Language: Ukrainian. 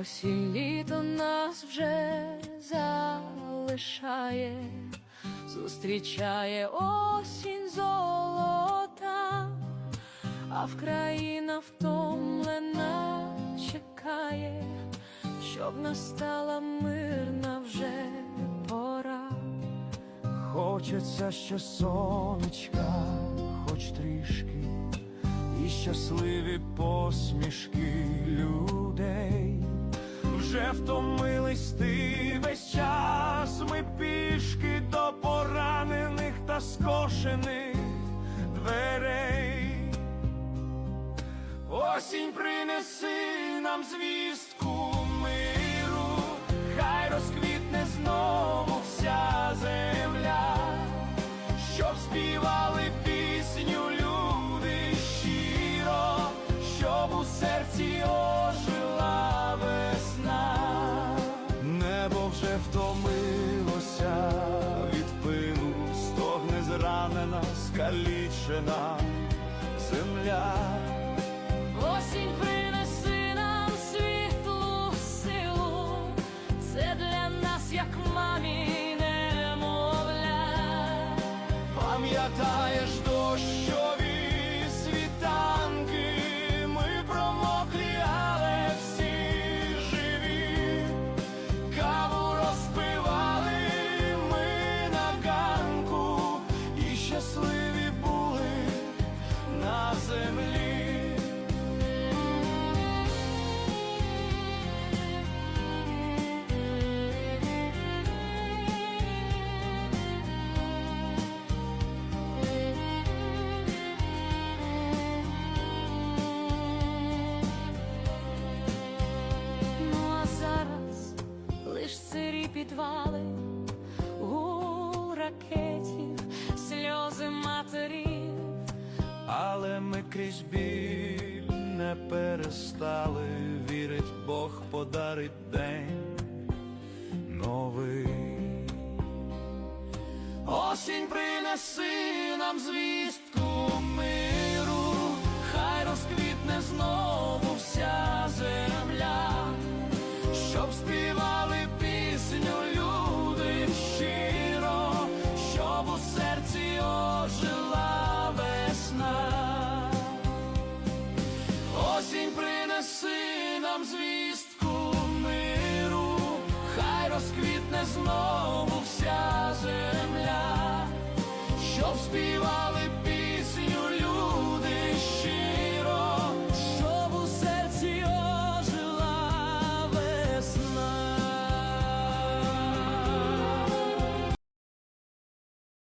Осінь літо нас вже залишає, зустрічає осінь золота, а Вкраїна втомлена чекає, щоб настала мирна вже пора. Хочеться ще сонечка, хоч трішки, і щасливі посмішки людей. Втомились ти весь час ми пішки до поранених та скошених дверей. Осінь принеси нам звістку скалічена земля. Осінь принеси нам світлу силу, це для нас як мамі немовля. Пам'ятаєш дощові підвали, гул ракетів, сльози матерів. Але ми крізь біль не перестали вірить, Бог подарить день новий. Осінь принеси нам звістку неси нам звістку миру, хай розквітне знову вся земля, щоб співали.